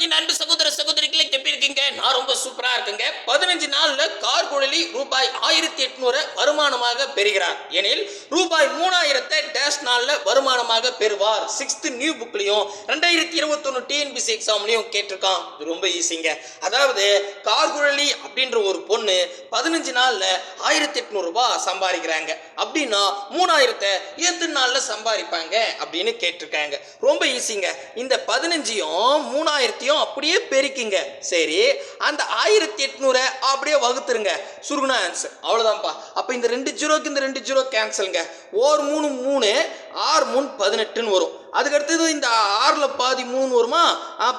என் அன்பு சகோதர சகோதரிகளை எப்படி இருக்கீங்க? நான் ரொம்ப சூப்பரா இருக்குங்க. பதினஞ்சு நாள்ல கார் குழலி ரூபாய் ஆயிரத்தி எட்நூறு வருமானமாக பெறுகிறார். எனில் ரூபாய் மூணாயிரத்தை டேஷ் நாள்ல வருமானமாக பெறுவார். சிக்ஸ்த் நியூ புக்லயும் ரெண்டாயிரத்தி இருபத்தொன்னு டிஎன்பிசி எக்ஸாம்லயும் கேட்டிருக்கான். இது ரொம்ப ஈஸிங்க அதாவது கார்குழலி அப்படின்ற ஒரு பொண்ணு பதினஞ்சு நாள்ல ஆயிரத்தி எட்நூறுபா சம்பாதிக்கிறாங்க. அப்படின்னா மூணாயிரத்தை எத்தனை நாள்ல சம்பாதிப்பாங்க அப்படின்னு கேட்டிருக்காங்க. ரொம்ப ஈஸிங்க இந்த பதினஞ்சையும் மூணாயிரத்தையும் அப்படியே பெருக்கிங்க. சரி அந்த ஆயிரத்தி எட்நூறை அப்படியே வகுத்துருங்க. சுருகுனா ஆன்சர் அவ்வளோதான்ப்பா அப்போ இந்த ரெண்டு ஜீரோக்கு இந்த ரெண்டு ஜீரோ கேன்சலுங்க ஓர் மூணு மூணு ஆறு மூணு பதினெட்டுன்னு வரும். அதுக்கு அடுத்தது இந்த ஆறில் பாதி மூணு வருமா?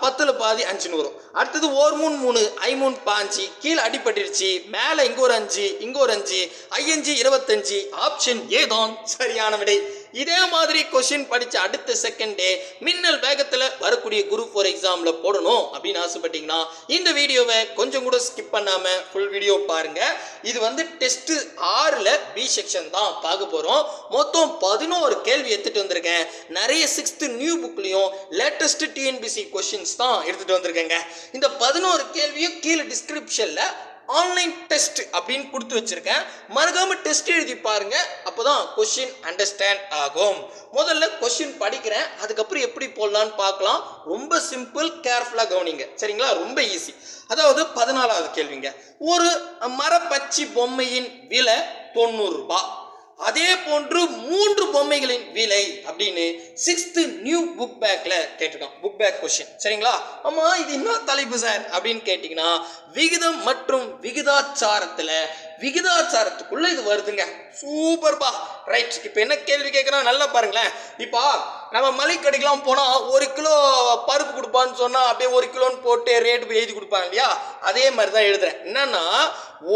பத்தில் பாதி அஞ்சுன்னு வரும். அடுத்தது ஓர் மூணு மூணு ஐ மூணு பாஞ்சு கீழே அடிபட்டுருச்சு மேலே இங்கே ஒரு அஞ்சு இங்கே ஒரு அஞ்சு ஐயஞ்சு இருபத்தஞ்சு ஆப்ஷன் ஏதான்? சரியான விடை. இதே மாதிரி கொஷின் படித்த அடுத்த செகண்டே மின்னல் வேகத்தில் வரக்கூடிய குரூப் ஃபோர் எக்ஸாமில் போடணும் அப்படின்னு ஆசைப்பட்டீங்கன்னா இந்த வீடியோவை கொஞ்சம் கூட ஸ்கிப் பண்ணாமல் ஃபுல் வீடியோ பாருங்க. இது வந்து டெஸ்ட் ஆறில் பி செக்ஷன் தான் பார்க்க போகிறோம் மொத்தம் பதினோரு கேள்வி எடுத்துகிட்டு வந்திருக்கேன். நிறைய சிக்ஸ்த்து நியூ புக்லேயும் லேட்டஸ்ட் டிஎன்பிசி கொஷின்ஸ் தான் எடுத்துகிட்டு வந்திருக்கேங்க. இந்த பதினோரு கேள்வியும் கீழே டிஸ்கிரிப்ஷனில் ஆன்லைன் டெஸ்ட் அப்படின்னு கொடுத்து வச்சுருக்கேன். மறக்காமல் டெஸ்ட் எழுதி பாருங்க. அப்போதான் கொஷின் அண்டர்ஸ்டாண்ட் ஆகும். முதல்ல கொஷின் படிக்கிறேன். அதுக்கப்புறம் எப்படி போடலான்னு பார்க்கலாம். ரொம்ப சிம்பிள் கேர்ஃபுல்லாக கவனிங்க. சரிங்களா? ரொம்ப ஈஸி அதாவது பதினாலாவது கேள்விங்க. ஒரு மரப்பச்சி பொம்மையின் விலை தொண்ணூறுரூபா அதே போன்று மூன்று பொம்மைகளின் விலை அப்படின்னு சிக்ஸ்த் நியூ புக் பேக்ல கேட்டிருக்கோம் புக் பேக் கொஸ்டின் சரிங்களா? ஆமா இது என்ன தலைப்பு சார் அப்படின்னு கேட்டிங்கன்னா விகிதம் மற்றும் விகிதாச்சாரத்துல விகிதாச்சாரத்துக்குள்ள இது வருதுங்க. சூப்பர்பா ரைட் இப்போ என்ன கேள்வி கேட்குறோம் நல்லா பாருங்களேன். இப்போ நம்ம மளிகடைக்கெல்லாம் போனால் ஒரு கிலோ பருப்பு கொடுப்பான்னு சொன்னால் அப்படியே ஒரு கிலோன்னு போட்டு ரேட் எழுதி கொடுப்பாங்க இல்லையா? அதே மாதிரி தான் எழுதுறேன். என்னன்னா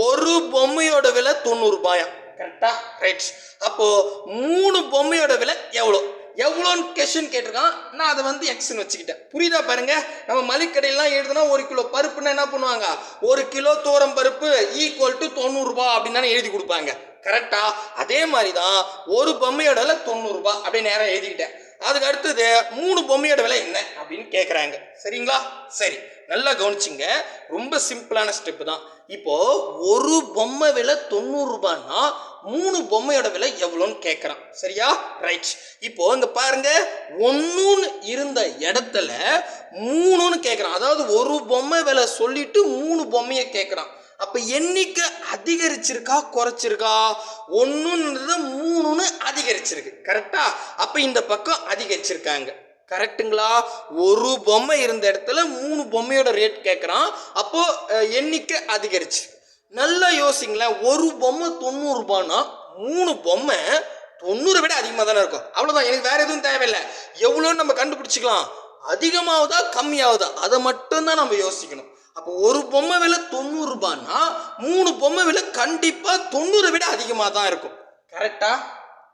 ஒரு பொம்மையோட விலை தொண்ணூறு ரூபாயா கரெக்டா ரைட் அப்போ மூணு பொம்மையோட விலை எவ்வளோ? எவ்வளோன்னு கொஷின் கேட்டிருக்கான். நான் அதை வந்து எக்ஸ்னு வச்சுக்கிட்டேன். புரியுதா பாருங்க? நம்ம மளிக்கடையெல்லாம் எழுதுனா ஒரு கிலோ பருப்புன்னா என்ன பண்ணுவாங்க? ஒரு கிலோ தோரம் பருப்பு ஈக்குவல் டு தொண்ணூறுரூபா அப்படின்னு தானே எழுதி கொடுப்பாங்க. கரெக்டா அதே மாதிரி தான் ஒரு பொம்மையோட விலை தொண்ணூறுரூபா அப்படின்னு நேரம் எழுதிக்கிட்டேன். அதுக்கு அடுத்தது மூணு பொம்மையோட விலை என்ன அப்படின்னு கேட்குறாங்க சரிங்களா? சரி. நல்லா கவனிச்சிங்க. ரொம்ப சிம்பிளான ஸ்டெப்பு தான். இப்போ ஒரு பொம்மை விலை தொண்ணூறு ரூபான்னா மூணு பொம்மையோட விலை எவ்வளோன்னு கேட்குறான் சரியா? ரைட் இப்போ இங்க பாருங்க. ஒன்றுன்னு இருந்த இடத்துல மூணுன்னு கேட்குறான் அதாவது ஒரு பொம்மை விலை சொல்லிட்டு மூணு பொம்மையை கேட்குறான் அப்போ எண்ணிக்கை அதிகரிச்சிருக்கா? குறைச்சிருக்கா? ஒன்றுன்றது மூணுன்னு அதிகரிச்சிருக்கு. கரெக்டா அப்போ இந்த பக்கம் அதிகரிச்சிருக்காங்க. கரெக்ட்டுங்களா ஒரு பொம்மை இருந்த இடத்துல மூணு பொம்மையோட ரேட் கேட்குறான் அப்போது எண்ணிக்கை அதிகரிச்சு. நல்லா யோசிங்களேன் ஒரு பொம்மை தொண்ணூறுரூபான்னா மூணு பொம்மை தொண்ணூறு விட அதிகமாக தானே இருக்கும். அவ்வளோதான் எனக்கு வேறு எதுவும் தேவையில்லை. எவ்வளோன்னு நம்ம கண்டுபிடிச்சிக்கலாம். அதிகமாகுதா கம்மியாகுதா அதை மட்டும்தான் நம்ம யோசிக்கணும். அப்போ ஒரு பொம்மை விலை தொண்ணூறுரூபான்னா மூணு பொம்மை விலை கண்டிப்பாக தொண்ணூறை விட அதிகமாக தான் இருக்கும். கரெக்டாக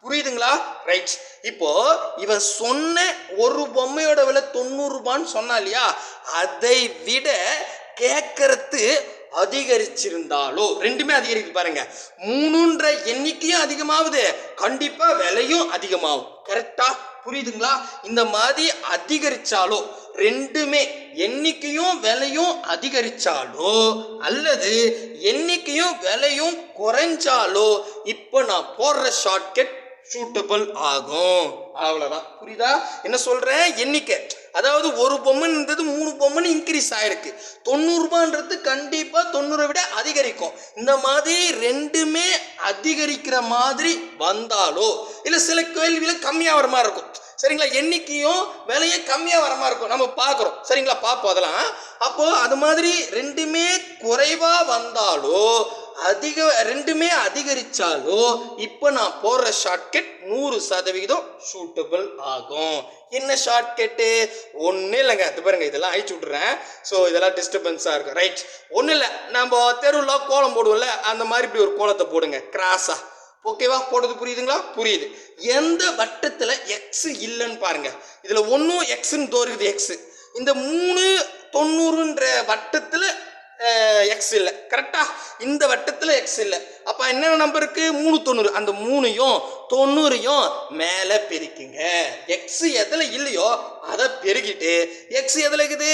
புரியுதுங்களா? ரைட் இப்போ இவன் சொன்ன ஒரு பொம்மையோட விலை தொண்ணூறு ரூபான்னு சொன்னா இல்லையா? அதை விட கேட்கறது அதிகரிச்சிருந்தாலோ? ரெண்டுமே அதிகரிக்கு பாருங்க. மூணுன்ற எண்ணிக்கையும் அதிகமாகுது. கண்டிப்பா விலையும் அதிகமாகும். கரெக்டா புரியுதுங்களா? இந்த மாதிரி அதிகரிச்சாலோ ரெண்டுமே எண்ணிக்கையும் விலையும் அதிகரிச்சாலோ அல்லது எண்ணிக்கையும் விலையும் குறைஞ்சாலோ இப்போ நான் போடுற ஷார்ட்கட் சூட்டபிள் ஆகும். அவ்வளோதான் புரியுதா? என்ன சொல்கிறேன் எண்ணிக்கை. அதாவது ஒரு பொம்மைன்றது மூணு பொம்மைன்னு இன்க்ரீஸ் ஆயிருக்கு. தொண்ணூறுபான்றது கண்டிப்பாக தொண்ணூறை விட அதிகரிக்கும். இந்த மாதிரி ரெண்டுமே அதிகரிக்கிற மாதிரி வந்தாலோ இல்லை சில கேள்வியில் கம்மியாக வர மாதிரி இருக்கும். சரிங்களா? எண்ணிக்கையும் விலையே கம்மியாக வர மாதிரி இருக்கும். நம்ம பார்க்குறோம். சரிங்களா? பார்ப்போம் அதெல்லாம். அப்போது அது மாதிரி ரெண்டுமே குறைவாக வந்தாலோ அதிக ரெண்டுமே அதிகரிச்சாலோ இப்போ நான் போடுற ஷார்ட்கட் நூறு சதவிகிதம் சூட்டபிள் ஆகும். என்ன ஷார்ட்கட்டு ஒன்றும் இல்லைங்க. அது பாருங்க இதெல்லாம் அழிச்சு விட்றேன் ஸோ இதெல்லாம் டிஸ்டர்பன்ஸாக இருக்கும். ரைட் ஒன்றும் இல்லை. நம்ம தெருவில் கோலம் போடுவோம்ல அந்த மாதிரி இப்படி ஒரு கோலத்தை போடுங்க. கிராஸாக ஓகேவா போடுறது புரியுதுங்களா? புரியுது. எந்த வட்டத்தில் எக்ஸ் இல்லைன்னு பாருங்க. இதில் ஒன்றும் எக்ஸுன்னு தோறுக்குது எக்ஸு இந்த மூணு தொண்ணூறுன்ற வட்டத்தில் எக்ஸ் இல்லை. கரெக்டாக இந்த வட்டத்தில் எக்ஸ் இல்லை. அப்போ என்ன நம்பர் மூணு தொண்ணூறு. அந்த மூணையும் தொண்ணூறையும் மேலே பெருக்குங்க. எக்ஸ் எதில் இல்லையோ அதை பெருக்கிட்டு எக்ஸ் எதில் இருக்குது?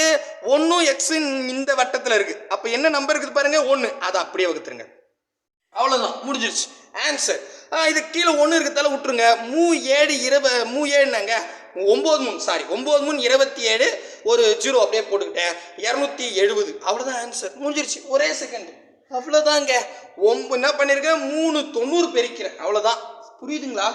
ஒன்றும் எக்ஸ் இந்த வட்டத்தில் இருக்குது அப்போ என்ன நம்பர் இருக்குது பாருங்கள் ஒன்று அதை அப்படியே வகுத்துருங்க. அவ்வளோதான் முடிஞ்சிருச்சு. ஆன்சர் இது கீழே ஒன்று இருக்கிறதால விட்டுருங்க. மூ ஏழு இருப மூ ஏழுனாங்க ஒம்பது மூணு. சாரி ஒம்பது மூணு இருபத்தி ஏழு ஒரு ஜீரோ அப்படியே போட்டுக்கிட்டேன் இரநூத்தி எழுபது. அவ்வளோதான் ஆன்சர் முடிஞ்சிருச்சு. ஒரே செகண்ட் அவ்வளோதாங்க ஒம்பு என்ன பண்ணியிருக்கேன் மூணு தொண்ணூறு பெருக்கிறேன் அவ்வளோதான் புரியுதுங்களா?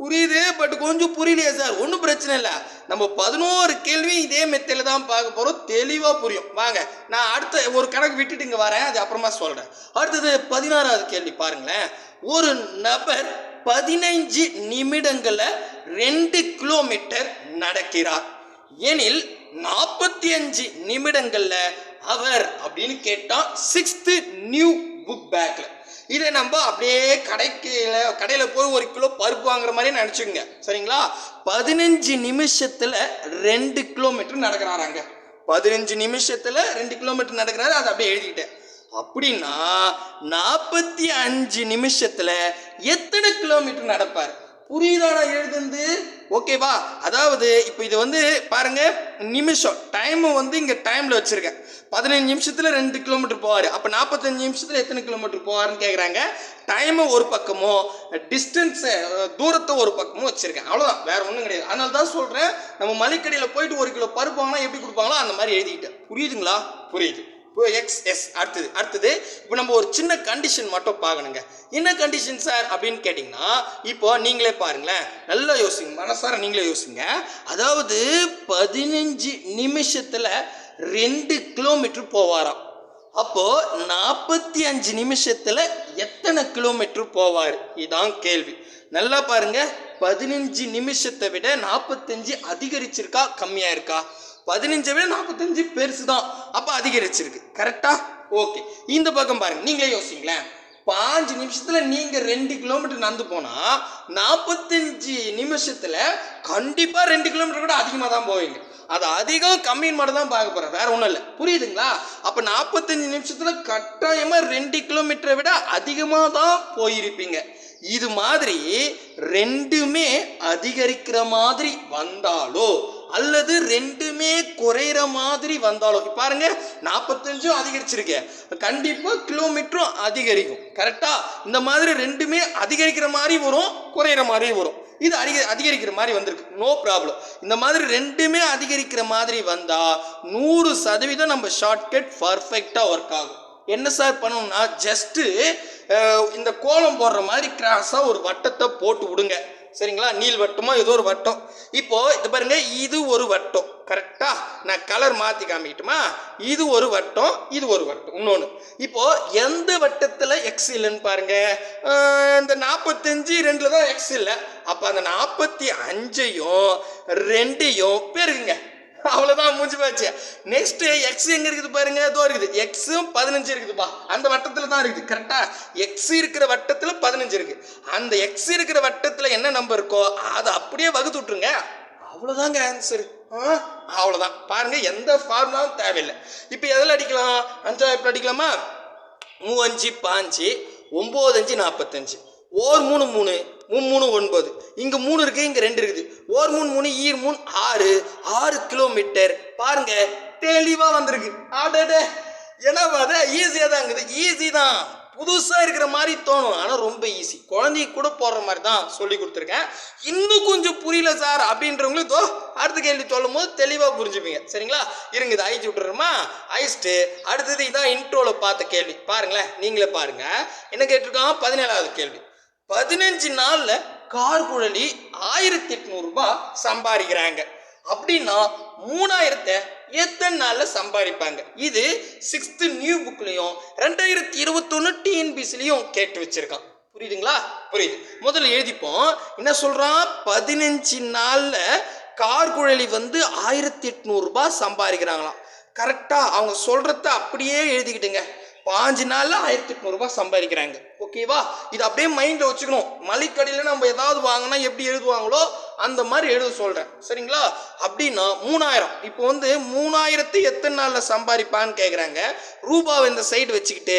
புரியுது பட் கொஞ்சம் புரியலையே சார் ஒன்றும் பிரச்சனை இல்லை. நம்ம பதினோரு கேள்வி இதே மெத்தையில் தான் பார்க்க போகிறோம் தெளிவாக புரியும். வாங்க நான் அடுத்த ஒரு கணக்கு விட்டுட்டு இங்கே வரேன். அது அப்புறமா சொல்கிறேன் அடுத்தது பதினாறாவது கேள்வி பாருங்களேன். ஒரு நபர் பதினைஞ்சு நிமிடங்களில் ரெண்டு கிலோமீட்டர் நடக்கிறார். எனில் நாற்பத்தி அஞ்சு நிமிடங்களில் அவர் அப்படின்னு கேட்டால் சிக்ஸ்த்து நியூ புக் பேக்கில் இதை நம்ம அப்படியே கடைக்கையில் கடையில் போய் ஒரு கிலோ பருப்பு வாங்குற மாதிரி நினச்சிக்கோங்க. சரிங்களா? பதினஞ்சு நிமிஷத்தில் ரெண்டு கிலோமீட்டர் நடக்கிறாராங்க பதினஞ்சு நிமிஷத்தில் ரெண்டு கிலோமீட்டர் நடக்கிறாரு அதை அப்படியே எழுதிக்கிட்டேன். அப்படின்னா நாற்பத்தி அஞ்சு நிமிஷத்தில் எத்தனை கிலோமீட்டர் நடப்பார்? புரியுதானா எழுதுந்து ஓகேவா அதாவது இப்போ இது வந்து பாருங்க நிமிஷம். டைமை வந்து இங்கே டைமில் வச்சுருக்கேன். பதினஞ்சு நிமிஷத்தில் ரெண்டு கிலோமீட்டர் போவார். அப்போ நாற்பத்தஞ்சு நிமிஷத்தில் எத்தனை கிலோமீட்டர் போவாருன்னு கேட்குறாங்க டைமை ஒரு பக்கமோ டிஸ்டன்ஸை தூரத்தை ஒரு பக்கமும் வச்சுருக்கேன். அவ்வளோதான் வேற ஒன்றும் கிடையாது. அதனால தான் சொல்கிறேன் நம்ம மளிக்கடையில் போயிட்டு ஒரு கிலோ பருப்பு வாங்கினா எப்படி கொடுப்பாங்களோ அந்த மாதிரி எழுதிக்கிட்டேன். புரியுதுங்களா? புரியுது. எக்ஸ் எஸ் அடுத்தது அடுத்தது இப்போ நம்ம ஒரு சின்ன கண்டிஷன் மட்டும் பார்க்கணுங்க. என்ன கண்டிஷன் சார் அப்படின்னு கேட்டிங்கன்னா இப்போ நீங்களே பாருங்களேன். நல்லா யோசிங்க மனசார நீங்களே யோசிங்க. அதாவது பதினஞ்சு நிமிஷத்தில் ரெண்டு கிலோமீட்டர் போவாராம். அப்போது நாற்பத்தி அஞ்சு நிமிஷத்தில் எத்தனை கிலோமீட்டர் போவார்? இதான் கேள்வி. நல்லா பாருங்க பதினஞ்சு நிமிஷத்தை விட நாற்பத்தஞ்சு அதிகரிச்சிருக்கா கம்மியாக இருக்கா பதினஞ்சை விட நாற்பத்தஞ்சு பெருசு தான். அப்போ அதிகரிச்சிருக்கு. கரெக்டா ஓகே இந்த பக்கம் பாருங்க. நீங்களே யோசிங்களேன். பாஞ்சு நிமிஷத்தில் நீங்கள் ரெண்டு கிலோமீட்டர் நடந்து போனால் நாற்பத்தஞ்சு நிமிஷத்தில் கண்டிப்பாக ரெண்டு கிலோமீட்டர் கூட அதிகமாக தான் போவீங்க. அது அதிகம் கம்மின்னு மட்டும் தான் பார்க்க போகிறேன் வேறு ஒன்றும் இல்லை. புரியுதுங்களா? அப்போ நாற்பத்தஞ்சு நிமிஷத்தில் கட்டாயமாக ரெண்டு கிலோமீட்டரை விட அதிகமாக தான் போயிருப்பீங்க. இது மாதிரி ரெண்டுமே அதிகரிக்கிற மாதிரி வந்தாலோ அல்லது ரெண்டுமே குறையிற மாதிரி வந்தாலும். பாருங்க நாற்பத்தஞ்சும் அதிகரிச்சிருக்கேன் கண்டிப்பா கிலோமீட்டரும் அதிகரிக்கும். கரெக்டா இந்த மாதிரி ரெண்டுமே அதிகரிக்கிற மாதிரி வரும் குறையிற மாதிரி வரும். இது அதிக அதிகரிக்கிற மாதிரி வந்திருக்கு. நோ ப்ராப்ளம் இந்த மாதிரி ரெண்டுமே அதிகரிக்கிற மாதிரி வந்தால் நூறு சதவீதம் நம்ம ஷார்ட்கட் பர்ஃபெக்டாக ஒர்க் ஆகும். என்ன சார் பண்ணணும்னா ஜஸ்ட்டு இந்த கோலம் போடுற மாதிரி கிராஸாக ஒரு வட்டத்தை போட்டு விடுங்க. சரிங்களா? நீள் வட்டமோ ஏதோ ஒரு வட்டம். இப்போ இது பாருங்க இது ஒரு வட்டம். கரெக்டா நான் கலர் மாற்றி காமிக்கட்டுமா? இது ஒரு வட்டம் இது ஒரு வட்டம். இன்னொன்று இப்போ எந்த வட்டத்தில் எக்ஸ் இல்லைன்னு பாருங்க. இந்த நாற்பத்தஞ்சு ரெண்டில் தான் எக்ஸ் இல்லை. அப்போ அந்த நாற்பத்தி அஞ்சையும் ரெண்டையும் பெருகுங்க அவ்வளோதான் மூஞ்சி போச்சு. நெக்ஸ்ட் எக்ஸ் எங்கே இருக்குது பாருங்க? ஏதோ இருக்குது. எக்ஸும் பதினஞ்சு இருக்குதுப்பா. அந்த வட்டத்தில் தான் இருக்குது. கரெக்டாக எக்ஸ் இருக்கிற வட்டத்தில் பதினஞ்சு இருக்குது அந்த எக்ஸ் இருக்கிற வட்டத்தில் என்ன நம்பர் இருக்கோ அதை அப்படியே வகுத்து விட்டுருங்க. அவ்வளோதாங்க ஆன்சர் அவ்வளோதான் பாருங்கள் எந்த ஃபார்முலாவும் தேவையில்லை. இப்போ எதில் அடிக்கலாம்? அஞ்சா எப்படி அடிக்கலாமா? மூவஞ்சு பாஞ்சு ஒம்பது அஞ்சு நாற்பத்தஞ்சு ஓர் மூணு மூணு. மூணு மூணு ஒன்பது. இங்கே மூணு இருக்குது இங்கே ரெண்டு இருக்குது. ஓர் மூணு மூணு ஈர் மூணு ஆறு. ஆறு கிலோமீட்டர். பாருங்க தெளிவாக வந்திருக்கு. ஆடே ஏன்னா அதை ஈஸியாக தான் இருக்குது. ஈஸி தான். புதுசாக இருக்கிற மாதிரி தோணும். ஆனால் ரொம்ப ஈஸி குழந்தைய கூட போடுற மாதிரி தான் சொல்லி கொடுத்துருக்கேன். இன்னும் கொஞ்சம் புரியல சார் அப்படின்றவங்களுக்கு தோ அடுத்த கேள்வி சொல்லும் போது தெளிவாக புரிஞ்சுப்பீங்க. சரிங்களா? இருங்க இதை அழிச்சு விட்டுறோமா? அழிச்சிட்டு அடுத்தது இதான் இன்ட்ரோவில் பார்த்த கேள்வி. பாருங்களேன் நீங்களே பாருங்கள் என்ன கேட்டிருக்கான்? பதினேழாவது கேள்வி. பதினஞ்சு நாளில் கார் குழலி ஆயிரத்தி எட்நூறுபா சம்பாதிக்கிறாங்க. அப்படின்னா மூணாயிரத்தை எத்தனை நாளில் சம்பாதிப்பாங்க? இது சிக்ஸ்த்து நியூ புக்லேயும் ரெண்டாயிரத்தி இருபத்தொன்று டிஎன்பிசிலையும் கேட்டு வச்சுருக்கான். புரியுதுங்களா? புரியுது. முதல்ல எழுதிப்போம். என்ன சொல்கிறான் பதினஞ்சு நாளில் கார் குழலி வந்து ஆயிரத்தி எட்நூறுபா சம்பாதிக்கிறாங்களாம். கரெக்டாக அவங்க சொல்கிறத அப்படியே எழுதிக்கிட்டுங்க. பாஞ்சு நாளில் ஆயிரத்தி எட்நூறுபா சம்பாதிக்கிறாங்க. ஓகேவா இது அப்படியே மைண்டில் வச்சுக்கணும். மளிக்கடையில் நம்ம ஏதாவது வாங்கினா எப்படி எழுதுவாங்களோ அந்த மாதிரி எழுத சொல்கிறேன் சரிங்களா? அப்படின்னா மூணாயிரம். இப்போ வந்து மூணாயிரத்து எத்தனை நாளில் சம்பாதிப்பான்னு கேட்குறாங்க ரூபாவை இந்த சைடு வச்சுக்கிட்டு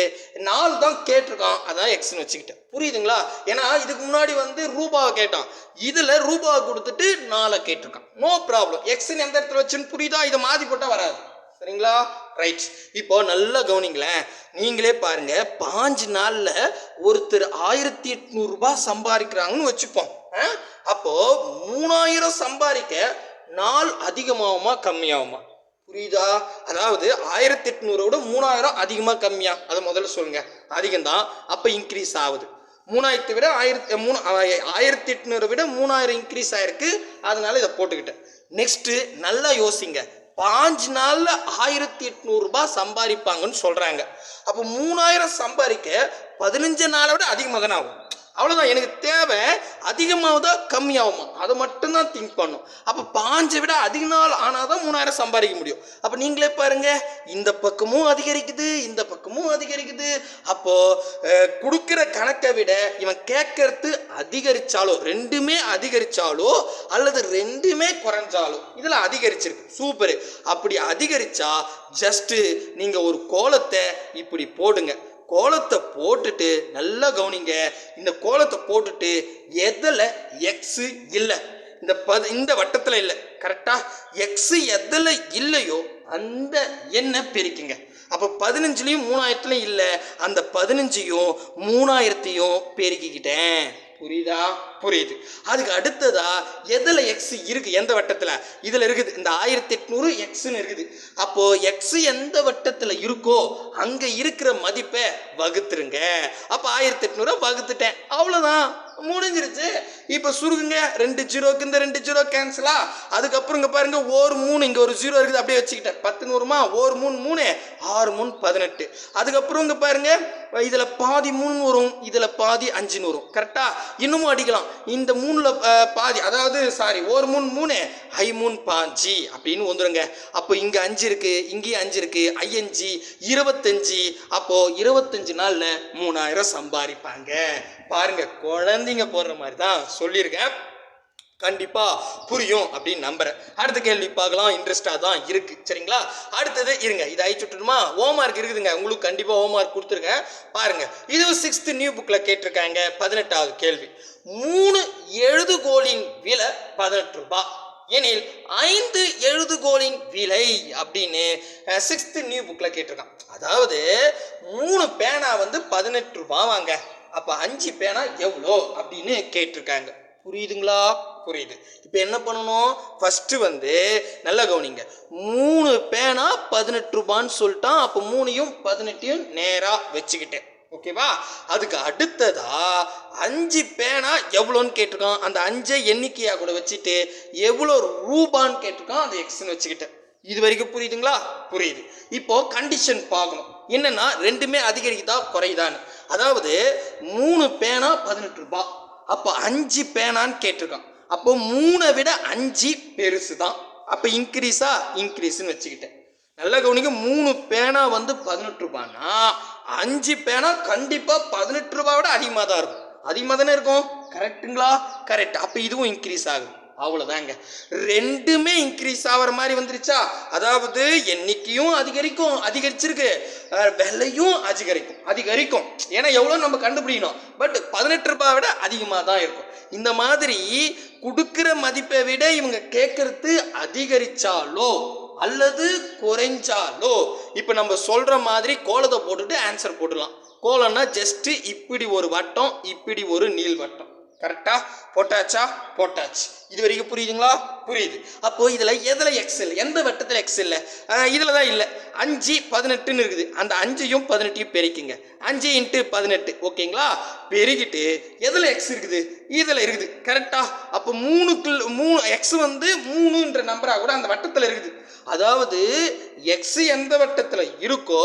நாள் தான் கேட்டிருக்கான். அதான் எக்ஸ்னு வச்சுக்கிட்டேன் புரியுதுங்களா? ஏன்னா இதுக்கு முன்னாடி வந்து ரூபாவை கேட்டான். இதில் ரூபாவை கொடுத்துட்டு நாளை கேட்டிருக்கான். நோ ப்ராப்ளம் எக்ஸ்ன்னு எந்த இடத்துல வச்சுன்னு புரியுதா? இதை மாற்றி போட்டால் வராது. சரிங்களா? ரைட் இப்போ நல்லா கவனிங்களேன். நீங்களே பாருங்க பாஞ்சு நாளில் ஒருத்தர் ஆயிரத்தி எட்நூறுபா சம்பாதிக்கிறாங்கன்னு வச்சுப்போம். ஆ? அப்போ மூணாயிரம் சம்பாதிக்க நாள் அதிகமாகுமா கம்மியாகுமா? புரியுதா? அதாவது ஆயிரத்தி எட்நூறு விட மூணாயிரம் அதிகமாக கம்மியா? அதை முதல்ல சொல்லுங்க. அதிகம்தான். அப்போ இன்க்ரீஸ் ஆகுது. மூணாயிரத்தை விட ஆயிரத்தி மூணு ஆயிரத்தி எட்நூறு விட மூணாயிரம் இன்க்ரீஸ் ஆயிருக்கு. அதனால இதை போட்டுக்கிட்டேன். நெக்ஸ்ட்டு நல்லா யோசிங்க. பாஞ்சு நாளில் ஆயிரத்தி எட்நூறுபா சம்பாதிப்பாங்கன்னு சொல்கிறாங்க அப்போ மூணாயிரம் சம்பாதிக்க பதினஞ்சு நாளை விட அதிகமாக தானே ஆகும். அவ்வளோதான் எனக்கு தேவை அதிகமாகுதா கம்மியாகுமா? அதை மட்டும்தான் திங்க் பண்ணும் அப்போ பாஞ்சை விட அதிக நாள் ஆனால் தான் மூணாயிரம் சம்பாதிக்க முடியும். அப்போ நீங்களே பாருங்கள் இந்த பக்கமும் அதிகரிக்குது இந்த பக்கமும் அதிகரிக்குது. அப்போ கொடுக்குற கணக்கை விட இவன் கேட்கறது அதிகரிச்சாலோ ரெண்டுமே அதிகரித்தாலோ அல்லது ரெண்டுமே குறைஞ்சாலோ இதில் அதிகரிச்சிருக்கு. சூப்பர். அப்படி அதிகரித்தா ஜஸ்ட்டு நீங்கள் ஒரு கோலத்தை இப்படி போடுங்க. கோலத்தை போட்டுட்டு நல்லா கவனிங்க. இந்த கோலத்தை போட்டுட்டு எதில் எக்ஸு இல்லை? இந்த பத இந்த வட்டத்தில் இல்லை. கரெக்டாக எக்ஸு எதில் இல்லையோ அந்த எண்ணை பிரிக்குங்க. அப்போ பதினஞ்சுலேயும் மூணாயிரத்துலையும் இல்லை. அந்த பதினஞ்சையும் மூணாயிரத்தையும் பெருக்கிக்கிட்டேன். புரியுதா? புரியுது. அதுக்கு அடுத்ததா எதில் எக்ஸ் இருக்குது எந்த வட்டத்தில்? இதில் இருக்குது. இந்த ஆயிரத்தி எட்நூறு எக்ஸுன்னு இருக்குது. அப்போது எக்ஸ் எந்த வட்டத்தில் இருக்கோ அங்கே இருக்கிற மதிப்பை வகுத்துருங்க. அப்போ ஆயிரத்தி எட்நூறு வகுத்துட்டேன். அவ்வளோதான் முடிஞ்சிருச்சு. இப்போ சுருக்குங்க ரெண்டு ஜீரோக்கு இந்த ரெண்டு ஜீரோ கேன்சலா அதுக்கப்புறம் இங்கே பாருங்க ஒரு மூணு இங்கே ஒரு ஜீரோ இருக்குது. அப்படியே வச்சுக்கிட்டேன். பத்து நூறுமா? ஒரு மூணு மூணு. ஆறு மூணு பதினெட்டு. அதுக்கப்புறம் இங்கே பாருங்க இதில் பாதி மூணு வரும் இதில் பாதி அஞ்சுன்னு வரும். கரெக்டாக இன்னமும் அடிக்கலாம். இந்த மூணில் பாதி அதாவது சாரி ஒரு மூணு மூணு. ஐ மூணு பாஞ்சு அப்படின்னு வந்துருங்க. அப்போ இங்கே அஞ்சு இருக்குது இங்கேயும் அஞ்சு இருக்குது ஐயஞ்சு இருபத்தஞ்சு. அப்போது இருபத்தஞ்சு நாளில் மூணாயிரம் சம்பாதிப்பாங்க. பாருங்க குழந்தைங்க போடுற மாதிரி தான் சொல்லியிருக்கேன். கண்டிப்பாக புரியும் அப்படின்னு நம்புகிறேன் அடுத்த கேள்வி பார்க்கலாம். இன்ட்ரெஸ்டாக தான் இருக்குது சரிங்களா? அடுத்தது இருங்க. இதை அழிச்சுட்டுமா ஹோம்ஒர்க் இருக்குதுங்க. உங்களுக்கு கண்டிப்பா ஹோம்ஒர்க் கொடுத்துருக்கேன். பாருங்கள் இது சிக்ஸ்த்து நியூ புக்கில் கேட்டிருக்காங்க. பதினெட்டாவது கேள்வி. மூணு எழுதுகோலின் விலை பதினெட்டு ரூபாய் எனில் ஐந்து எழுதுகோலின் விலை அப்படின்னு சிக்ஸ்த்து நியூ புக்கில் கேட்டிருக்கான். அதாவது மூணு பேனா வந்து பதினெட்டு ரூபா வாங்க அப்போ அஞ்சு பேனா எவ்வளோ அப்படின்னு கேட்டிருக்காங்க. புரியுதுங்களா? புரியுது. இப்போ என்ன பண்ணணும்? ஃபஸ்ட்டு வந்து நல்லா கவனிங்க. மூணு பேனா பதினெட்டு ரூபான்னு சொல்லிட்டான். அப்போ மூணையும் பதினெட்டையும் நேராக வச்சுக்கிட்டேன். ஓகேவா அதுக்கு அடுத்ததா அஞ்சு பேனா எவ்வளோன்னு கேட்டிருக்கான். அந்த அஞ்சை எண்ணிக்கையாக கூட வச்சுட்டு எவ்வளோ ரூபான்னு கேட்டிருக்கான். அந்த எக்ஸ்னு வச்சுக்கிட்டேன். இது வரைக்கும் புரியுதுங்களா? புரியுது. இப்போ கண்டிஷன் பார்க்கணும். என்னன்னா ரெண்டுமே அதிகரிக்குதா குறையுதான்னு. அதாவது மூணு பேனா பதினெட்டு ரூபாய் அப்போ அஞ்சு பேனான்னு கேட்டிருக்கான். அப்போ மூணை விட அஞ்சு பெருசு தான் அப்போ இன்க்ரீஸா இன்க்ரீஸ்ன்னு வச்சுக்கிட்டேன். நல்லா கவனிக்க மூணு பேனா வந்து பதினெட்டு ரூபான்னா அஞ்சு பேனா கண்டிப்பாக பதினெட்டு ரூபாவோட விட அதிகமாக தான் இருக்கும். அதிகமாக தானே இருக்கும் கரெக்ட்டுங்களா கரெக்ட் அப்போ இதுவும் இன்க்ரீஸ் ஆகும் அவ்வளோதாங்க ரெண்டுமே இன்க்ரீஸ் ஆகிற மாதிரி வந்துருச்சா? அதாவது எண்ணிக்கையும் அதிகரிக்கும் அதிகரிச்சிருக்கு. விலையும் அதிகரிக்கும் அதிகரிக்கும். ஏன்னா எவ்வளோ நம்ம கண்டுபிடிக்கணும். பட் பதினெட்டு ரூபாய் விட அதிகமாக தான் இருக்கும். இந்த மாதிரி கொடுக்குற மதிப்பை விட இவங்க கேட்கறது அதிகரிச்சாலோ அல்லது குறைஞ்சாலோ இப்போ நம்ம சொல்கிற மாதிரி கோலத்தை போட்டுட்டு ஆன்சர் போட்டுடலாம். கோலம்னா ஜஸ்ட்டு இப்படி ஒரு வட்டம் இப்படி ஒரு நீள் வட்டம் கரெக்டா போட்டாச்சா? போட்டாச்சு. இது வரைக்கும் புரியுதுங்களா? புரியுது. அப்போது இதில் எதில் எக்ஸ் இல்லை? எந்த வட்டத்தில் எக்ஸ் இல்லை? இதில் தான் இல்லை. அஞ்சு பதினெட்டுன்னு இருக்குது. அந்த அஞ்சையும் பதினெட்டையும் பெருக்கிங்க. அஞ்சு இன்ட்டு பதினெட்டு. ஓகேங்களா? பெருகிட்டு எதில் எக்ஸ் இருக்குது? இதில் இருக்குது. கரெக்டா அப்போ மூணுக்கு மூணு எக்ஸ் வந்து மூணுன்ற நம்பராக கூட அந்த வட்டத்தில் இருக்குது. அதாவது எக்ஸ் எந்த வட்டத்தில் இருக்கோ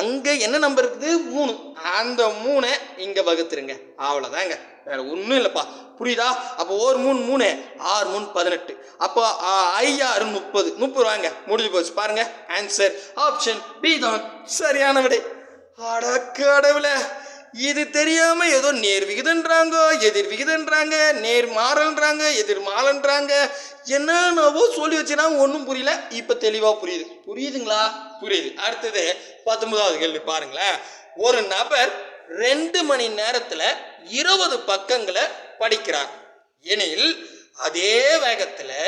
அங்கே என்ன நம்பர் இருக்குது? மூணு. அந்த மூணை இங்கே வகுத்துருங்க. அவ்வளோதாங்க வேற ஒன்றும் இல்லைப்பா. புரியுதா? அப்போ ஒரு மூணு மூணு ஆறு மூணு பதினெட்டு. அப்போ ஐயாறு முப்பது. முப்பது ரூபாங்க முடிஞ்சு போச்சு. பாருங்க ஆன்சர் ஆப்ஷன் பி தான். சரியான விடை அட கடவுளே. இது தெரியாம ஏதோ நேர் விகிதன்றாங்க எதிர் விகிதன்றாங்க நேர் மாறல்ன்றாங்க எதிர் மாறன்றாங்க என்னென்னவோ சொல்லி வச்சுனா ஒன்றும் புரியல. இப்போ தெளிவாக புரியுது. புரியுதுங்களா? புரியுது. அடுத்தது பத்தொன்பதாவது கேள்வி பாருங்களேன். ஒரு நபர் ரெண்டு மணி நேரத்தில் இருபது பக்கங்களை படிக்கிறார் எனில் அதே வேகத்தில்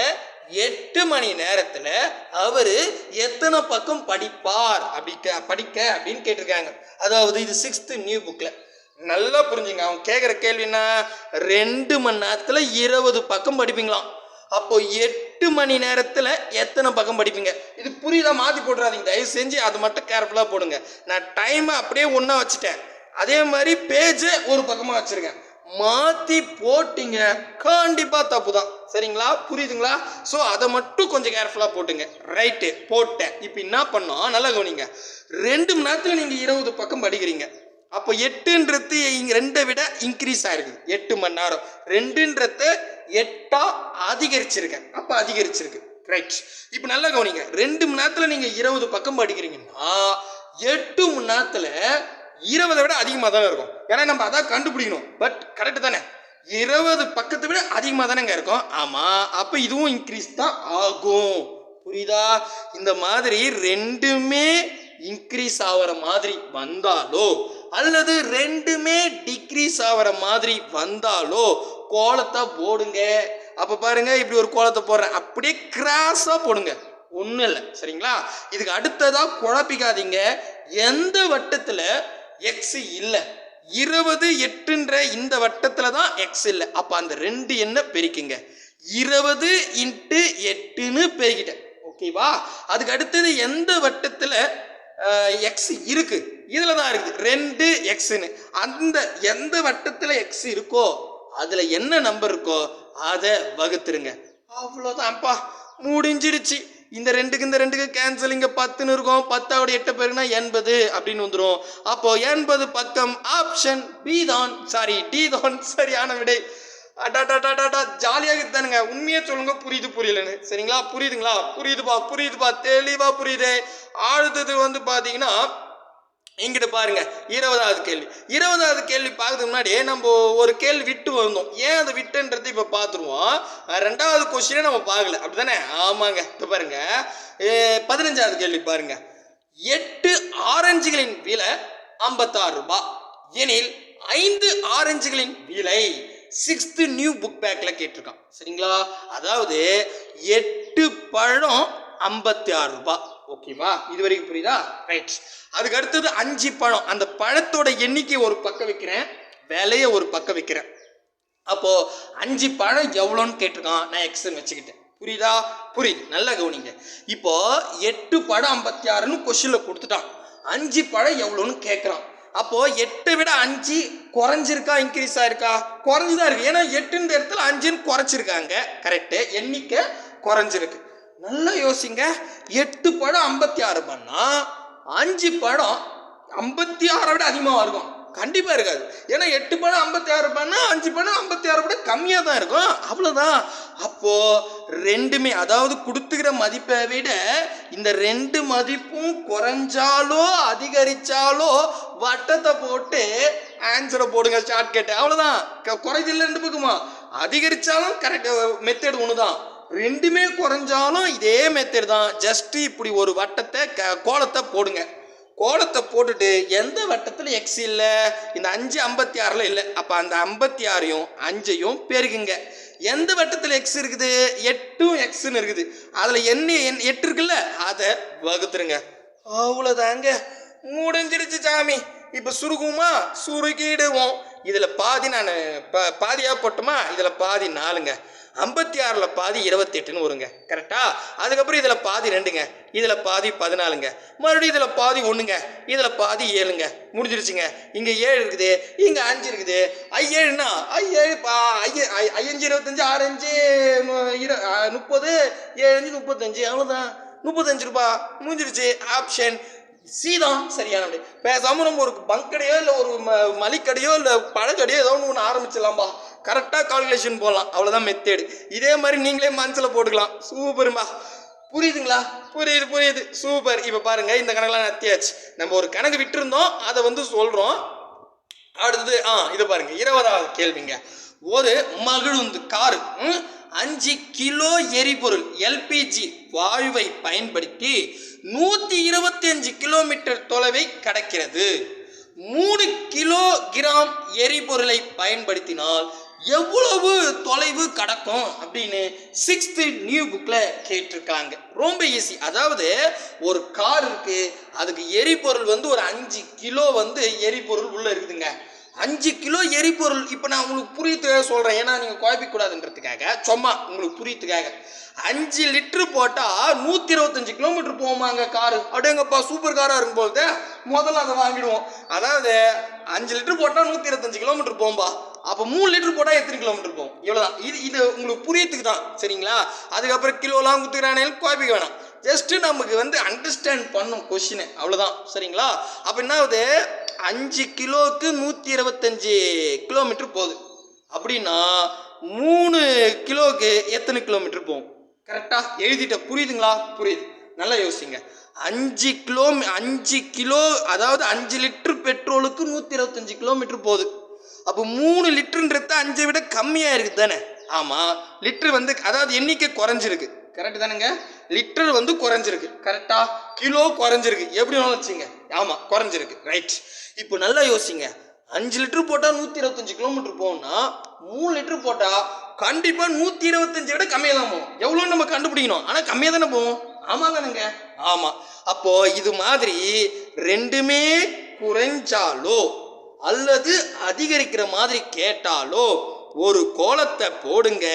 எட்டு மணி நேரத்தில் அவர் எத்தனை பக்கம் படிப்பார் அப்படி படிக்க அப்படின்னு கேட்டிருக்காங்க. அதாவது இது சிக்ஸ்த்து நியூ புக்கில் நல்லா புரிஞ்சுங்க அவன் கேட்குற கேள்வினா ரெண்டு மணி நேரத்தில் இருபது பக்கம் படிப்பீங்களாம். அப்போ எட்டு மணி நேரத்தில் எத்தனை பக்கம் படிப்பீங்க? இது புரியுதா? மாற்றி போட்டுறாதீங்க. தயவு செஞ்சு அது மட்டும் கேர்ஃபுல்லாக போடுங்க. நான் டைமை அப்படியே ஒன்றா வச்சுட்டேன். அதே மாதிரி பேஜை ஒரு பக்கமாக வச்சுருக்கேன் மாற்றி போட்டிங்க கண்டிப்பாக தப்பு தான் சரிங்களா? புரியுதுங்களா? ஸோ அதை மட்டும் கொஞ்சம் கேர்ஃபுல்லாக போட்டுங்க. ரைட்டு போட்டேன். இப்போ என்ன பண்ணோம்? நல்லா கவனிங்க. ரெண்டு மணி நேரத்தில் நீங்கள் இருபது பக்கம் படிக்கிறீங்க. அப்போ எட்டுன்றது ரெண்டை விட இன்க்ரீஸ் ஆயிருக்குது எட்டு மணி நேரம். ரெண்டுன்றது எட்டா அதிகரிச்சிருக்கேன் அப்போ அதிகரிச்சிருக்கு. ரைட் இப்போ நல்லா கவனிங்க. ரெண்டு மணி நேரத்தில் நீங்கள் இருபது பக்கம் படிக்கிறீங்கன்னா எட்டு மணி நேரத்தில் இருபதை விட அதிகமாக தானே இருக்கும். ஏன்னா நம்ம அதான் கண்டுபிடிக்கணும். பட் கரெக்டு தானே? இருபது பக்கத்தை விட அதிகமாக தானேங்க இருக்கும். ஆமாம் அப்போ இதுவும் இன்க்ரீஸ் தான் ஆகும். புரியுதா? இந்த மாதிரி ரெண்டுமே இன்க்ரீஸ் ஆகிற மாதிரி வந்தாலோ அல்லது ரெண்டுமே டிக்ரீஸ் ஆகிற மாதிரி வந்தாலோ கோலத்தை போடுங்க. அப்போ பாருங்க இப்படி ஒரு கோலத்தை போடுறேன். அப்படியே கிராஸாக போடுங்க. ஒன்றும் இல்லை. சரிங்களா? இதுக்கு அடுத்ததாக குழப்பிக்காதீங்க. எந்த வட்டத்தில் எக்ஸ் இல்லை. இருபது எட்டுன்ற இந்த வட்டத்தில் தான் எக்ஸ் இல்லை. அப்போ அந்த ரெண்டு எண்ணை பெருக்கிங்க? இருபது இன்ட்டு எட்டுன்னு பெருக்கிட்டேன். ஓகேவா அதுக்கு அடுத்தது எந்த வட்டத்தில் எக்ஸ் இருக்கு? இதில் தான் இருக்குது ரெண்டு எக்ஸ்னு அந்த எந்த வட்டத்தில் எக்ஸ் இருக்கோ அதில் என்ன நம்பர் இருக்கோ அதை வகுத்துருங்க. அவ்வளோதான்ப்பா முடிஞ்சிருச்சு. இந்த ரெண்டுக்கு இந்த ரெண்டுக்கு கேன்சல் இங்கே பத்துன்னு இருக்கும். பத்தாவோட எட்டு பேருக்குன்னா எண்பது அப்படின்னு வந்துடும் அப்போ எண்பது பக்கம் ஆப்ஷன் பி தான். சாரி டி தான். சரியான விடை. அடாடாடாடாடா ஜாலியாக தானுங்க உண்மையே சொல்லுங்க. புரியுது புரியலன்னு. சரிங்களா? புரியுதுங்களா? புரியுதுப்பா புரியுதுப்பா. தெளிவா புரியுது. அடுத்தது வந்து பார்த்தீங்கன்னா இங்கிட்டு பாருங்க இருபதாவது கேள்வி. இருபதாவது கேள்வி பார்க்கறதுக்கு முன்னாடி நம்ம ஒரு கேள்வி விட்டு வந்தோம். ஏன் அதை விட்டுன்றது இப்போ பார்த்துருவோம். ரெண்டாவது கொஸ்டினே நம்ம பார்க்கல. அப்படிதானே ஆமாங்க. இப்போ பாருங்க. பதினஞ்சாவது கேள்வி பாருங்க. எட்டு ஆரஞ்சுகளின் விலை ஐம்பத்தாறு ரூபாய் எனில் ஐந்து ஆரஞ்சுகளின் விலை சிக்ஸ்த்து நியூ புக் பேக்கில் கேட்டிருக்கான். சரிங்களா? அதாவது எட்டு பழம் ஐம்பத்தி ஆறு ரூபாய் ஓகேவா? இது வரைக்கும் புரியுதா? ரைட் அதுக்கு அடுத்தது அஞ்சு பழம். அந்த பழத்தோட எண்ணிக்கை ஒரு பக்கம் வைக்கிறேன் விலைய ஒரு பக்கம் வைக்கிறேன். அப்போ அஞ்சு பழம் எவ்வளோன்னு கேட்டிருக்கான். நான் எக்ஸ்ன்னு வச்சுக்கிட்டேன். புரியுதா? புரியுது. நல்லா கவனிங்க. இப்போ எட்டு பழம் ஐம்பத்தி ஆறுன்னு கொஸ்டின்ல கொடுத்துட்டான். அஞ்சு பழம் எவ்வளோன்னு கேட்குறான். அப்போ எட்டை விட அஞ்சு குறைஞ்சிருக்கா? இன்க்ரீஸ் ஆயிருக்கா? குறைஞ்சுதான் இருக்கு. ஏன்னா எட்டுன்ற இடத்துல அஞ்சுன்னு குறைச்சிருக்காங்க. கரெக்டு எண்ணிக்கை குறைஞ்சிருக்கு. நல்லா யோசிங்க. எட்டு படம் ஐம்பத்தி ஆறு பண்ணா அஞ்சு படம் ஐம்பத்தி ஆறை விட அதிகமாக இருக்கும். கண்டிப்பாக இருக்காது. ஏன்னா எட்டு படம் ஐம்பத்தி ஆறு பண்ணா அஞ்சு படம் ஐம்பத்தி ஆறை விட கம்மியாக தான் இருக்கும். அவ்வளோதான் அப்போ ரெண்டுமே அதாவது கொடுத்துக்கிற மதிப்பை விட இந்த ரெண்டு மதிப்பும் குறைஞ்சாலோ அதிகரிச்சாலோ வட்டத்தை போட்டு ஆன்சரை போடுங்க ஷார்ட் கேட்டு. அவ்வளோதான் குறைதில்லை ரெண்டு பக்கமா. அதிகரிச்சாலும் கரெக்ட் மெத்தட் ஒன்று தான் ரெண்டுமே குறைஞ்சாலும் இதே மெத்தட் தான். ஜஸ்ட் இப்படி ஒரு வட்டத்தை க கோலத்தை போடுங்க. கோலத்தை போட்டுட்டு எந்த வட்டத்தில் எக்ஸ் இல்லை? இந்த அஞ்சு ஐம்பத்தி ஆறில் இல்லை. அப்போ அந்த ஐம்பத்தி ஆறையும் அஞ்சையும் பெருகுங்க. எந்த வட்டத்தில் எக்ஸ் இருக்குது? எட்டும் எக்ஸ்ன்னு இருக்குது. அதில் என்ன எண் எட்டு இருக்குல்ல? அதை வகுத்துருங்க. அவ்வளோதாங்க முடிஞ்சிருச்சு சாமி. இப்போ சுருகுமா? சுருக்கிடுவோம். இதில் பாதி நான் ப பாதியாக போட்டுமா? இதில் பாதி நாலுங்க. ஐம்பத்தி ஆறில் பாதி இருபத்தெட்டுன்னு வருங்க. கரெக்டாக அதுக்கப்புறம் இதில் பாதி ரெண்டுங்க. இதில் பாதி பதினாலுங்க. மறுபடியும் இதில் பாதி ஒன்றுங்க இதில் பாதி ஏழுங்க. முடிஞ்சிருச்சுங்க. இங்கே ஏழு இருக்குது. இங்கே அஞ்சு இருக்குது. ஐ ஐயேழு ஐ ஏழு பா ஐய ஐ- ஐயஞ்சு இருபத்தஞ்சு ஆறஞ்சு இரு முப்பது ஏழஞ்சு முப்பத்தஞ்சு. அவ்வளோதான் முப்பத்தஞ்சு ரூபா. முடிஞ்சிருச்சு. ஆப்ஷன் சீதான் சரியான விடை பேசாம நம்ம ஒரு பங்க் கடையோ இல்லை ஒரு ம மளிக்கடையோ இல்லை பழக்கடையோ ஏதோ ஒன்று ஒன்று ஆரம்பிச்சிடலாம்பா. கரெக்டாக கால்குலேஷன் போடலாம். அவ்வளோதான் மெத்தேடு இதே மாதிரி நீங்களே மனசில் போட்டுக்கலாம். சூப்பரும்பா புரியுதுங்களா? புரியுது புரியுது. சூப்பர் இப்போ பாருங்க இந்த கணக்கெல்லாம் நத்தியாச்சு நம்ம ஒரு கணக்கு விட்டுருந்தோம். அதை வந்து சொல்கிறோம் அடுத்தது ஆ இதை பாருங்க. இருபதாவது கேள்விங்க. ஒரு மகிழுந்து காரு ம், அஞ்சு கிலோ எரிபொருள் எல்பிஜி வாயுவை பயன்படுத்தி நூற்றி இருபத்தஞ்சு கிலோமீட்டர் தொலைவை கடக்கிறது. மூணு கிலோ கிராம் எரிபொருளை பயன்படுத்தினால் எவ்வளவு தொலைவு கடக்கும் அப்படின்னு சிக்ஸ்த்து நியூ புக்கில் கேட்டிருக்காங்க. ரொம்ப ஈஸி அதாவது ஒரு கார் இருக்கு அதுக்கு எரிபொருள் வந்து ஒரு அஞ்சு கிலோ வந்து எரிபொருள் உள்ள இருக்குதுங்க. அஞ்சு கிலோ எரிபொருள் இப்போ நான் உங்களுக்கு புரியத்துக்காக சொல்கிறேன் ஏன்னா நீங்கள் குழப்பிக்கூடாதுன்றதுக்காக சும்மா உங்களுக்கு புரியத்துக்காக அஞ்சு லிட்டரு போட்டால் நூற்றி இருபத்தஞ்சு கிலோமீட்டர் போமாங்க காரு? அப்படியேங்கப்பா சூப்பர் காராக இருக்கும் போது முதல்ல அதை வாங்கிடுவோம். அதாவது அஞ்சு லிட்ரு போட்டால் நூற்றி இருபத்தஞ்சு கிலோமீட்டர் போகும்பா. அப்போ மூணு லிட்டர் போட்டால் எத்தனை கிலோமீட்டர் போகும்? இவ்வளோதான் இது இது உங்களுக்கு புரியத்துக்கு தான். சரிங்களா? அதுக்கப்புறம் கிலோலாம் குத்துக்கிறானே குழப்பிக்க வேணாம். ஜஸ்ட்டு நமக்கு வந்து அண்டர்ஸ்டாண்ட் பண்ணும் கொஷினு அவ்வளோதான் சரிங்களா? அப்போ என்ன ஆகுது? அஞ்சு கிலோவுக்கு நூற்றி இருபத்தஞ்சி கிலோமீட்டர் போகுது. அப்படின்னா மூணு கிலோவுக்கு எத்தனை கிலோமீட்டர் போகும்? கரெக்டாக எழுதிட்ட புரியுதுங்களா? புரியுது. நல்லா யோசிங்க. அஞ்சு கிலோ அஞ்சு கிலோ அதாவது அஞ்சு லிட்டர் பெட்ரோலுக்கு நூற்றி இருபத்தஞ்சி கிலோமீட்டர் போகுது. அப்போ மூணு லிட்டருன்றது அஞ்சை விட கம்மியாக இருக்குது தானே? ஆமாம் லிட்டர் வந்து அதாவது எண்ணிக்கை குறைஞ்சிருக்கு. கரெக்ட் தானேங்க? லிட்டர் வந்து குறைஞ்சிருக்கு. கரெக்டா கிலோ குறைஞ்சிருக்கு. எப்படி வேணாலும் வச்சுங்க. ஆமாம் குறைஞ்சிருக்கு. ரைட் இப்போ நல்லா யோசிங்க. அஞ்சு லிட்டர் போட்டால் நூற்றி இருபத்தஞ்சு கிலோமீட்டர் போகணும்னா மூணு லிட்டர் போட்டால் கண்டிப்பாக நூற்றி இருபத்தஞ்சை விட கம்மியாக தான் போகும். எவ்வளோ நம்ம கண்டுபிடிக்கணும். ஆனால் கம்மியாக தானே போகும். ஆமாம் தானேங்க. ஆமாம் அப்போது இது மாதிரி ரெண்டுமே குறைஞ்சாலோ அல்லது அதிகரிக்கிற மாதிரி கேட்டாலோ ஒரு கோலத்தை போடுங்க.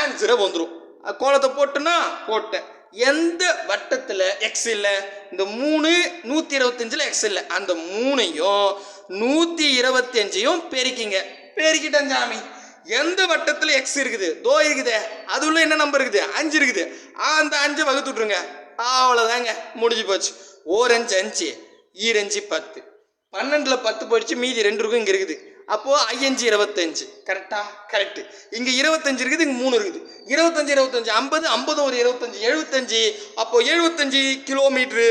ஆன்சரை வந்துடும் கோலத்தை போட்டுனா போட்டேன். எந்த வட்டத்தில் எக்ஸ் இல்லை? இந்த மூணு நூற்றி இருபத்தஞ்சில் எக்ஸ் இல்லை. அந்த மூணையும் நூற்றி இருபத்தஞ்சையும் பெருக்கிங்க. பெருக்கிட்டேன் சாமி. எந்த வட்டத்தில் எக்ஸ் இருக்குது? தோ இருக்குதே. அது என்ன நம்பர் இருக்குது? அஞ்சு இருக்குது. அந்த அஞ்சை வகுத்து விட்ருங்க அவ்வளோதாங்க முடிஞ்சு போச்சு. ஓரஞ்சு அஞ்சு ஈரஞ்சு பத்து. பன்னெண்டில் பத்து போயிடுச்சு. மீதி ரெண்டு இருக்கும் இங்கே இருக்குது. அப்போது ஐயஞ்சு இருபத்தஞ்சு. கரெக்டா கரெக்டு இங்கே இருபத்தஞ்சு இருக்குது இங்கே மூணு இருக்குது. இருபத்தஞ்சு இருபத்தஞ்சு ஐம்பது ஐம்பது ஒரு இருபத்தஞ்சு எழுபத்தஞ்சு. அப்போ எழுபத்தஞ்சு கிலோமீட்ரு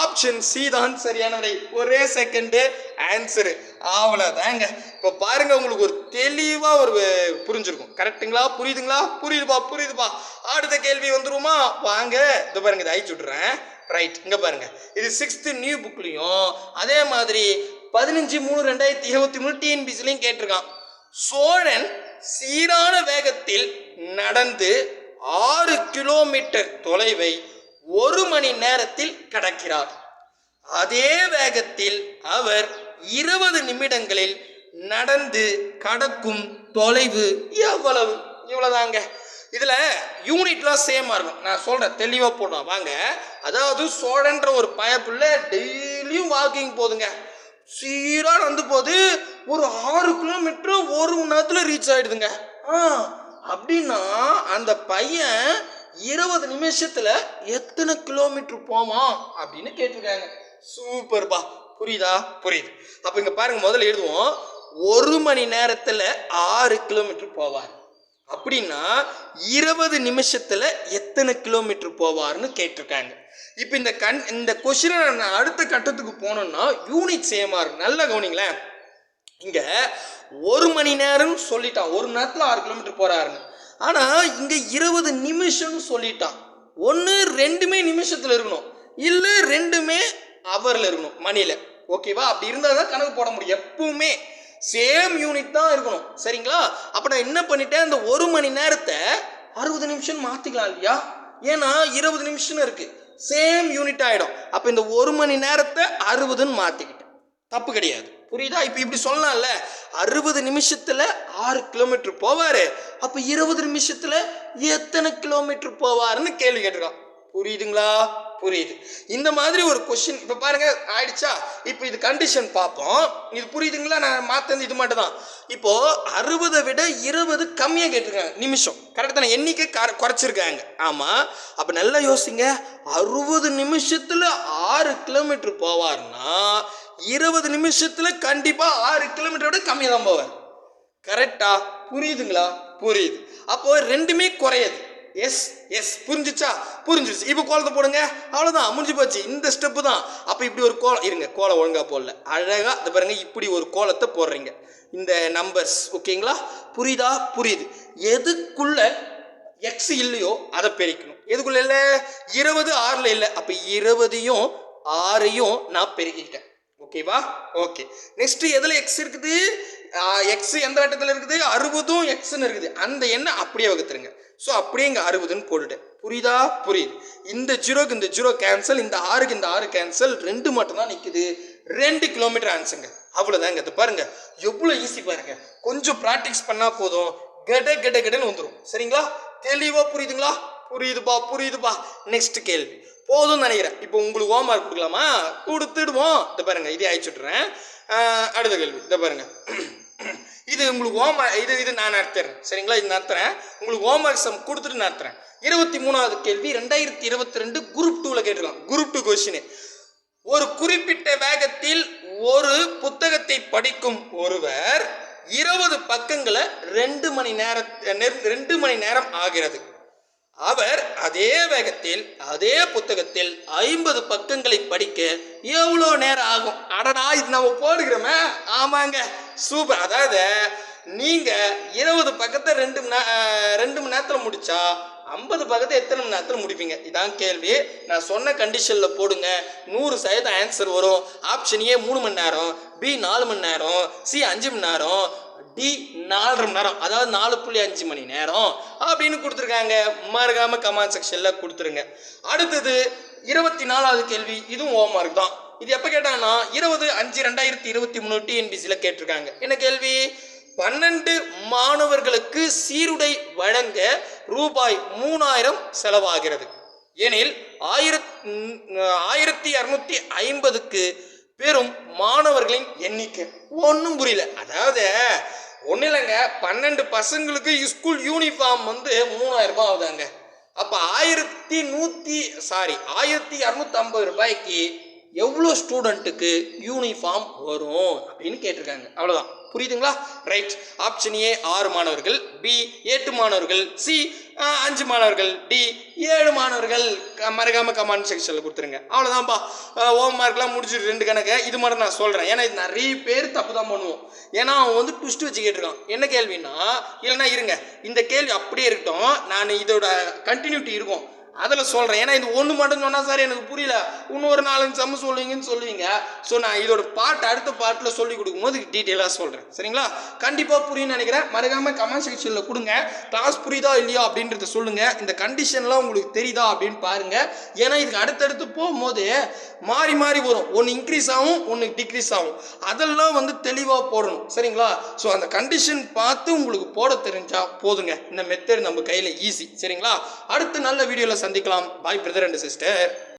ஆப்ஷன் சி தான் சரியான விடை ஒரே செகண்டு ஆன்சரு அவ்வளோதாங்க இப்போ பாருங்க உங்களுக்கு ஒரு தெளிவாக ஒரு புரிஞ்சிருக்கும். கரெக்ட்டுங்களா புரியுதுங்களா? புரியுதுப்பா புரியுதுப்பா. அடுத்த கேள்வி வந்துருமா? வாங்க. இது பாருங்க இதை அழிச்சு விட்றேன் ரைட் இங்கே பாருங்க. இது சிக்ஸ்த்து நியூ புக்லேயும் அதே மாதிரி பதினஞ்சு மூணு ரெண்டாயிரத்தி இருபத்தி மூணு டிஎன்பிசிலையும் கேட்டிருக்கான். சோழன் சீரான வேகத்தில் நடந்து ஆறு கிலோமீட்டர் தொலைவை ஒரு மணி நேரத்தில் கடக்கிறார். அதே வேகத்தில் அவர் இருபது நிமிடங்களில் நடந்து கடக்கும் தொலைவு எவ்வளவு? இவ்வளோதாங்க இதில் யூனிட்லாம் சேமாக இருக்கும். நான் சொல்கிறேன் தெளிவாக போடுறேன் வாங்க. அதாவது சோழன்ற ஒரு பயப்புள்ள டெய்லியும் வாக்கிங் போதுங்க. சீராக நடந்து போது ஒரு ஆறு கிலோமீட்டர் ஒரு மணி நேரத்தில் ரீச் ஆகிடுதுங்க ஆ அப்படின்னா அந்த பையன் இருபது நிமிஷத்தில் எத்தனை கிலோமீட்டர் போவான் அப்படின்னு கேட்டிருக்காங்க. சூப்பர்ப்பா புரியுதா? புரியுது. அப்போ இங்கே பாருங்க முதல்ல எழுதுவோம். ஒரு மணி நேரத்தில் ஆறு கிலோமீட்டர் போவார். அப்படின்னா இருபது நிமிஷத்தில் எத்தனை கிலோமீட்டர் போவார்னு கேட்டிருக்காங்க. இப்போ இந்த கண் இந்த கொஷினை நான் அடுத்த கட்டத்துக்கு போனோம்னா யூனிட் சேமாக இருக்கும் நல்லா கவனிங்களேன். இங்கே ஒரு மணி நேரம்னு சொல்லிட்டான். ஒரு மணி நேரத்தில் ஆறு கிலோமீட்டர் போகிறாருன்னு ஆனால் இங்கே இருபது நிமிஷம்னு சொல்லிட்டான். ஒன்று ரெண்டுமே நிமிஷத்தில் இருக்கணும். இல்லை ரெண்டுமே ஹவரில் இருக்கணும் மணியில் ஓகேவா அப்படி இருந்தால் தான் கணக்கு போட முடியும். எப்பவுமே சேம் யூனிட் தான் இருக்கணும். சரிங்களா? அப்போ நான் என்ன பண்ணிட்டேன்? இந்த ஒரு மணி நேரத்தை அறுபது நிமிஷம் மாற்றிக்கலாம் இல்லையா? ஏன்னா இருபது நிமிஷம்னு இருக்கு. சேம் யூனிட் ஆகிடும் அப்போ இந்த ஒரு மணி நேரத்தை அறுபதுன்னு மாற்றிக்கிட்டேன் தப்பு கிடையாது. புரியுதா? இப்போ இப்படி சொல்லலாம்ல. அறுபது நிமிஷத்தில் ஆறு கிலோமீட்டர் போவார். அப்போ இருபது நிமிஷத்தில் எத்தனை கிலோமீட்டர் போவாருன்னு கேள்வி கேட்டிருக்கான். புரியுதுங்களா? புரியுது. இந்த மாதிரி ஒரு கொஷின் இப்போ பாருங்க ஆயிடுச்சா? இப்போ இது கண்டிஷன் பார்ப்போம். இது புரியுதுங்களா? நான் மாற்றது இது மட்டும் தான் இப்போ அறுபதை விட இருபது கம்மியாக கேட்டிருக்காங்க. நிமிஷம். கரெக்டாக தானே? எண்ணிக்கை குறைச்சிருக்காங்க. ஆமாம் அப்போ நல்லா யோசிங்க. அறுபது நிமிஷத்தில் ஆறு கிலோமீட்டர் போவார்னா இருபது நிமிஷத்தில் கண்டிப்பாக ஆறு கிலோமீட்டரை விட கம்மியாக தான் போவார் கரெக்டா புரியுதுங்களா? புரியுது. அப்போ ரெண்டுமே குறையுது. எஸ் எஸ் புரிஞ்சிச்சா? புரிஞ்சிச்சு இப்போ கோலத்தை போடுங்க. அவ்வளோதான் முடிஞ்சு போச்சு. இந்த ஸ்டெப்பு தான். அப்போ இப்படி ஒரு கோலம் இருங்க. கோலம் ஒழுங்காக போடல. அழகாக இந்த பாருங்க இப்படி ஒரு கோலத்தை போடுறீங்க. இந்த நம்பர்ஸ் ஓகேங்களா புரியுதா? புரியுது. எதுக்குள்ள எக்ஸ் இல்லையோ அதை பெருக்கணும். எதுக்குள்ள இல்லை? இருபது ஆறில் இல்லை. அப்போ இருபதையும் ஆறையும் நான் பெருக்கிக்கிட்டேன். ஓகேவா ஓகே நெக்ஸ்ட் எதில் எக்ஸ் இருக்குது? எக்ஸ் எந்த வட்டத்தில் இருக்குது? அறுபதும் எக்ஸ்னு இருக்குது. அந்த எண்ணை அப்படியே வகுத்துருங்க. ஸோ அப்படியே இங்கே அறுபதுன்னு போட்டுட்டேன் புரியுதா? புரியுது. இந்த ஜீரோக்கு இந்த ஜீரோ கேன்சல் இந்த ஆறுக்கு இந்த ஆறு கேன்சல் ரெண்டு மட்டும்தான் நிற்குது ரெண்டு கிலோமீட்டர் ஆன்சருங்க அவ்வளோதாங்க இது பாருங்க. எவ்வளோ ஈஸி பாருங்க. கொஞ்சம் ப்ராக்டிஸ் பண்ணால் போதும். கெட கெட கெடன்னு வந்துடும் சரிங்களா? தெளிவாக புரியுதுங்களா? புரியுதுப்பா புரியுதுப்பா. நெக்ஸ்ட் கேள்வி. போதும்னு நினைக்கிறேன். இப்போ உங்களுக்கு ஹோம் ஒர்க் கொடுக்கலாமா? கொடுத்துடுவோம். இதை பாருங்க. இதே அழிச்சுட்றேன் அடுத்த கேள்வி. இதை பாருங்க. இது உங்களுக்கு ஹோம் இது இது நான் நடத்துறேன். சரிங்களா? இது நடத்துறேன். உங்களுக்கு ஹோம் ஒர்க் சம் கொடுத்துட்டு நடத்துறேன். இருபத்தி மூணாவது கேள்வி ரெண்டாயிரத்தி இருபத்தி ரெண்டு குரூப் டூவில் கேட்டுக்கலாம் குரூப் டூ கொஸ்டின் ஒரு குறிப்பிட்ட வேகத்தில் ஒரு புத்தகத்தை படிக்கும் ஒருவர் இருபது பக்கங்களை ரெண்டு மணி நேர ரெண்டு மணி நேரம் ஆகிறது. அவர் அதே வேகத்தில் அதே புத்தகத்தில் ஐம்பது பக்கங்களை படிக்க எவ்வளோ நேரம் ஆகும்? அடடா இது நம்ம போடுகிறோமே. ஆமாங்க. சூப்பர். அதாவது நீங்கள் இருபது பக்கத்தை ரெண்டு மணி ரெண்டு மணி நேரத்தில் முடித்தா ஐம்பது பக்கத்தை எத்தனை மணி நேரத்தில் முடிப்பீங்க? இதான் கேள்வி. நான் சொன்ன கண்டிஷனில் போடுங்க. நூறு சதவீதம் ஆன்சர் வரும். ஆப்ஷன் ஏ மூணு மணி நேரம் பி நாலு மணி நேரம் சி அஞ்சு மணி நேரம் டி நாலரை மணி நேரம் அதாவது நாலு புள்ளி அஞ்சு மணி நேரம் அப்படின்னு கொடுத்துருக்காங்க. மறக்காம கமெண்ட் செக்ஷனில் கொடுத்துருங்க. அடுத்தது இருபத்தி நாலாவது கேள்வி. இதுவும் ஹோம்மொர்க் தான். இது எப்போ கேட்டாங்கன்னா இருபது அஞ்சு ரெண்டாயிரத்தி இருபத்தி மூணு டிஎன்பிசியில் கேட்டிருக்காங்க. என்ன கேள்வி? பன்னெண்டு மாணவர்களுக்கு சீருடை வழங்க ரூபாய் மூணாயிரம் செலவாகிறது. எனில் ஆயிரத் ஆயிரத்தி இரநூத்தி ஐம்பதுக்கு பெறும் மாணவர்களின் எண்ணிக்கை. ஒன்றும் புரியல. அதாவது ஒன்றும் இல்லைங்க. பன்னெண்டு பசங்களுக்கு ஸ்கூல் யூனிஃபார்ம் வந்து மூணாயிரம் ரூபாய் ஆகுதாங்க. அப்போ ஆயிரத்தி நூற்றி சாரி ஆயிரத்தி இரநூத்தி ஐம்பது ரூபாய்க்கு எவ்வளோ ஸ்டூடெண்ட்டுக்கு யூனிஃபார்ம் வரும் அப்படின்னு கேட்டிருக்காங்க. அவ்வளோதான் புரியுதுங்களா? ரைட் ஆப்ஷன் ஏ ஆறு மாணவர்கள். பி எட்டு மாணவர்கள். சி அஞ்சு மாணவர்கள். டி ஏழு மாணவர்கள். க- மறக்காம கமெண்ட் செக்ஷனில் கொடுத்துருங்க. அவ்வளோதான்ப்பா ஹோம் மார்க்லாம் முடிச்சுட்டு ரெண்டு கணக்கு. இது மட்டும் நான் சொல்கிறேன் ஏன்னா இது நிறைய பேர் தப்பு தான் பண்ணுவோம். ஏன்னா அவன் வந்து ட்விஸ்ட் வச்சு கேட்டிருக்கான் என்ன கேள்வின்னா இல்லைன்னா இருங்க. இந்த கேள்வி அப்படியே இருக்கட்டும். நான் இதோட கண்டினியூட்டி இருக்கும். அதில் சொல்கிறேன் ஏன்னா இது ஒன்று மட்டும் சொன்னால் சார் எனக்கு புரியல. இன்னொரு நாலஞ்சு சம்ம சொல்லுவீங்கன்னு சொல்லுவீங்க. ஸோ நான் இதோட பாட்டு அடுத்த பாட்டில் சொல்லி கொடுக்கும்போது டீட்டெயிலாக சொல்கிறேன் சரிங்களா? கண்டிப்பாக புரியும்னு நினைக்கிறேன். மறக்காமல் கமெண்ட் செக்ஷனில் கொடுங்க. கிளாஸ் புரியுதா இல்லையா அப்படின்றத சொல்லுங்கள் இந்த கண்டிஷன்லாம் உங்களுக்கு தெரியுதா அப்படின்னு பாருங்கள் ஏன்னா இதுக்கு அடுத்தடுத்து போகும்போது மாறி மாறி வரும். ஒன்று இன்க்ரீஸ் ஆகும் ஒன்று டிக்ரீஸ் ஆகும். அதெல்லாம் வந்து தெளிவாக போடணும். சரிங்களா? ஸோ அந்த கண்டிஷன் பார்த்து உங்களுக்கு போட தெரிஞ்சால் போதுங்க. இந்த மெத்தட் நம்ம கையில் ஈஸி சரிங்களா? அடுத்த நல்ல வீடியோவில் சந்திக்கலாம். பாய் பிரதர் அண்ட் சிஸ்டர்